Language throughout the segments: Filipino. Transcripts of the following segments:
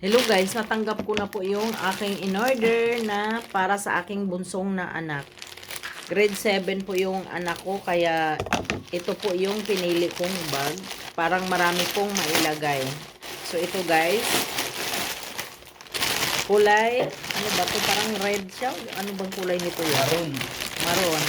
Hello guys, natanggap ko na po yung aking in-order na para sa aking bunsong na anak. Grade 7 po yung anak ko, kaya ito po yung pinili kong bag. Parang marami pong mailagay. So ito guys, kulay, ano ba to Parang red siya. Ano bang kulay nito yun? Maroon. Maroon.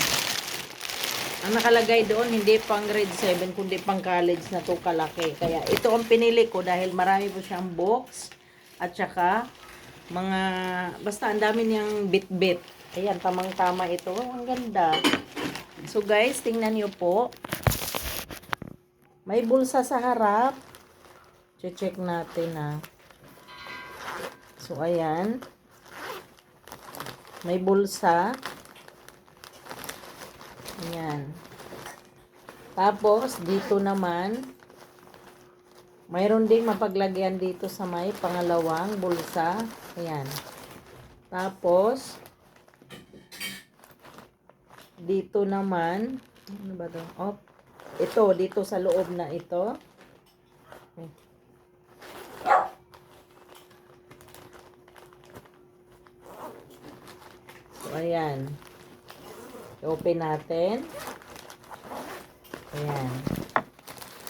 Ang nakalagay doon, hindi pang grade 7, kundi pang college na to kalaki. Kaya ito ang pinili ko dahil marami po siyang box at saka mga, basta ang dami niyang bit-bit. Ayan, tamang-tama ito. Ang ganda. So guys, tingnan niyo po. May bulsa sa harap. Che-check natin ha. So ayan. May bulsa. Ayan. Tapos, dito naman, mayroon ding mapaglagyan dito sa may pangalawang bulsa. Ayan. Tapos, dito naman, ano ba to? Oh, ito, dito sa loob na ito. So, ayan. I-open natin. Ayan.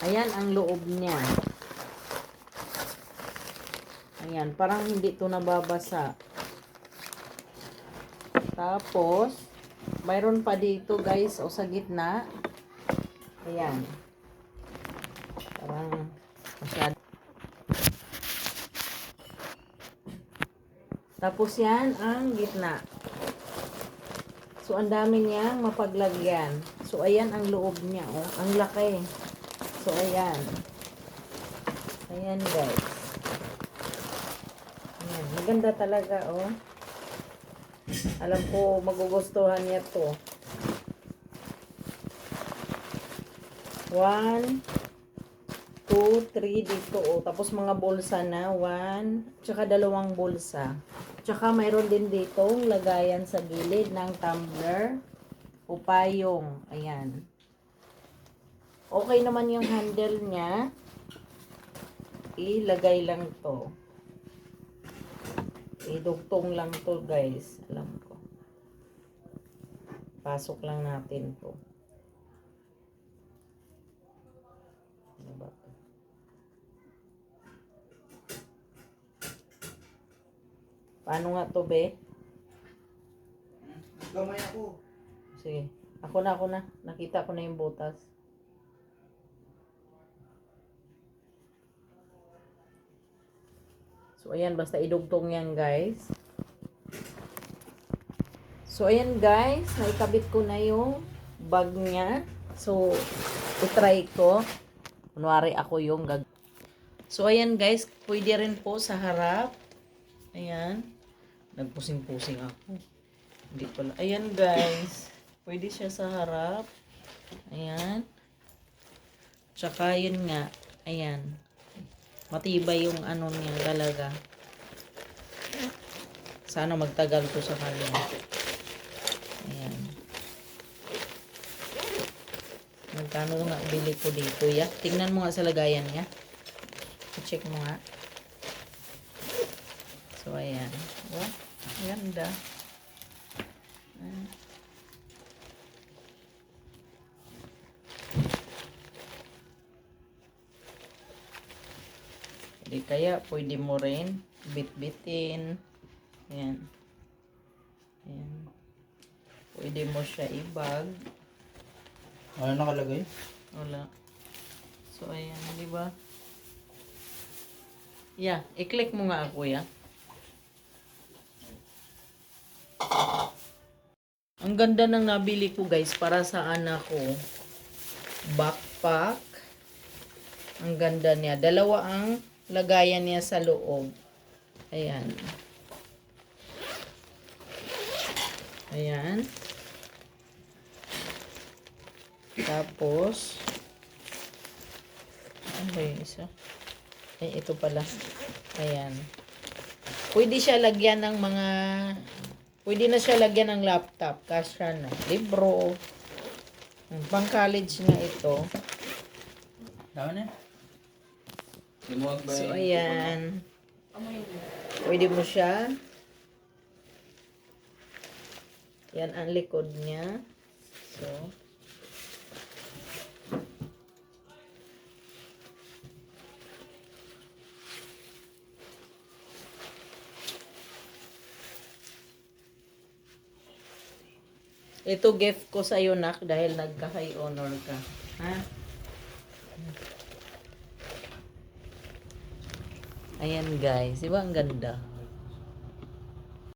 Ayan ang loob niya. Ayan, parang hindi to nababasa. Tapos, mayroon pa dito guys, o sa gitna. Ayan. Parang masyado. Tapos yan ang gitna. So, ang dami niyang mapaglagyan. So, ayan ang loob niya, oh. Ang laki. So, ayan. Ayan, guys. Ayan. Maganda talaga, oh. Alam ko, magugustuhan niya to. One, two, three dito, oh. Tapos mga bulsa na. One, tsaka dalawang bulsa. Tsaka mayroon din dito lagayan sa gilid ng tumbler o payong. Ayan. Okay naman yung handle niya. Ilagay lang to. Idugtong lang to guys. Alam ko. Pasok lang natin to. Ano ba to? Paano nga to, be? Gamay ako. Sige. Ako na, ako na. Nakita ko na yung butas. So, ayan. Basta idugtong yan, guys. So, ayan, guys. Naikabit ko na yung bag niya. So, itry ko. Kunwari ako yung gag... So, ayan, guys. Pwede rin po sa harap. Ayan. Nagpusing-pusing ako. Hindi pala. Ayan, guys. Pwede siya sa harap. Ayan. Tsaka, yun nga. Ayan. Matibay yung ano niya talaga. Sana magtagal to sa kanya. Ayan. Magkano nga bili ko dito, ya? Tingnan mo nga sa lagayan niya. I-check mo nga. So, ayan. Wow, ganda. Ayan. Kaya, pwede mo rin bit-bitin. Ayan. Ayan. Pwede mo siya ibag. Ano nakalagay? Wala. So, ayan, di ba? Yeah, i-click mo nga ako, ya. Ang ganda ng nabili ko, guys, para sa anak ko. Backpack. Ang ganda niya. Dalawa ang lagayan niya sa loob. Ayan. Ayan. Tapos, ano ba yung isa? Ay, ito pala. Ayan. Pwede siya lagyan ng mga, pwede na siya lagyan ng laptop. Kasya na. Libro. Pang college na ito. Tama na. So, ayan. Pwede mo siya. Yan ang likod niya. So, Ito gift ko sa iyo, Nak, dahil nagka-high honor ka. Ha? Ayan, guys. Di ba ang ganda?